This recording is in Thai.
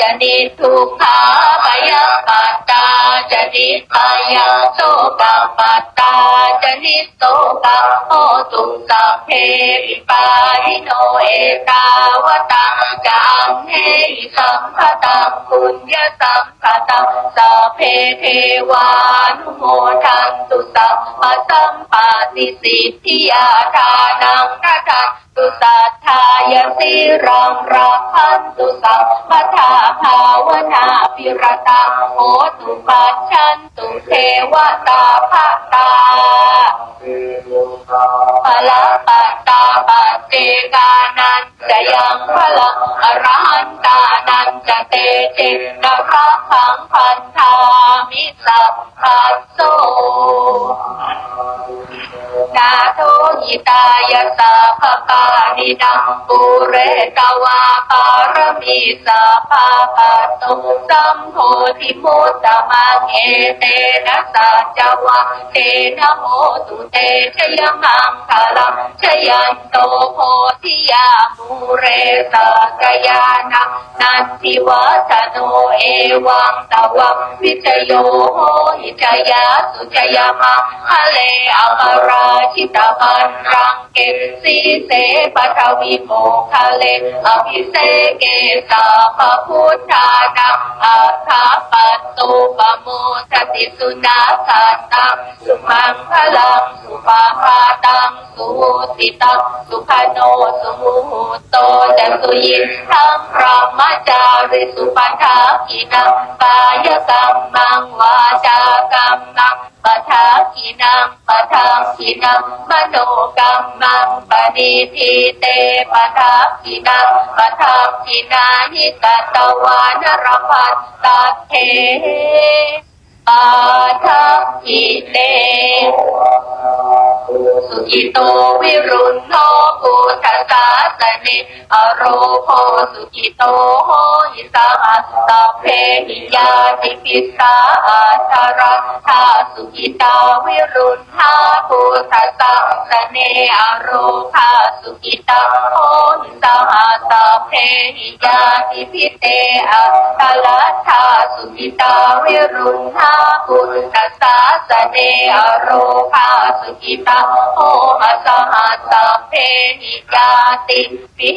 จนิทุกขาปยปัตตาจนิกายโสกปัตตาจนิโสกโหตุสัพเพวิปาริโนเอตาวตังจังเฮสัมภตังปุญญสัมภตังสัพเพเทวานุโมท สัพพสัมปาติสิทธิยาทานังนาทันตุสัทธายสิรังรักขันตุสัพพทาภาวนาปิรตังโหตุปัจฉันตุเทวตาภาตาพละปัตตาปัจเจกานันจะยังพลังอรหันตานันจะเตเจนรักขังพันธามิสัพพัสโส โทหิตายาสาภปานิดังปุเรตวาปารมีสาภาปัสสุสัมโพธิมุตตมังเอเตนะสัจวะเตนะโมตุเตชยมังคลังชยันโตโพธิยามูเรสักยานังนันทิวัฒโนเอ วังตวังวิจโยโหหิจยาสุจยามังทะเลอมราชิตมันรังเกสีเสปัทวิโมคาเลอภิเสเกสาพพุทธานังอาคาปัตตุปโมทติสุนาสัตตังสุมังคลังสุปาพาตังสุติตังสุขโนสุมุหุโตจะสุยินทังพระมจาริสุปัฏฐากินังกายกรรมังวาจากรรมังปัฏฐากินังปัฏฐากินังมโนกรรมังปณิทิเตปัฏฐากินังปัฏฐากินานิกัตตวานรพัตตาเทปัฏฐากิเต สุขิโตวิรุณโนปุถะสาสเนอโรโพสุขิโตโหหิสาหัสตะเพหิยาติปิสาอาชารัตถาสุขิตาวิรุณหาปุถะสาสเนอโรคาสุขิตาโหหิสาหัสตะเพหิยาติปิเตอะตาลัทธาสุขิตาวิรุณหาปุถะสาสเนอโรคาสุขิตาโอหัสหัสเพหิยาติปิ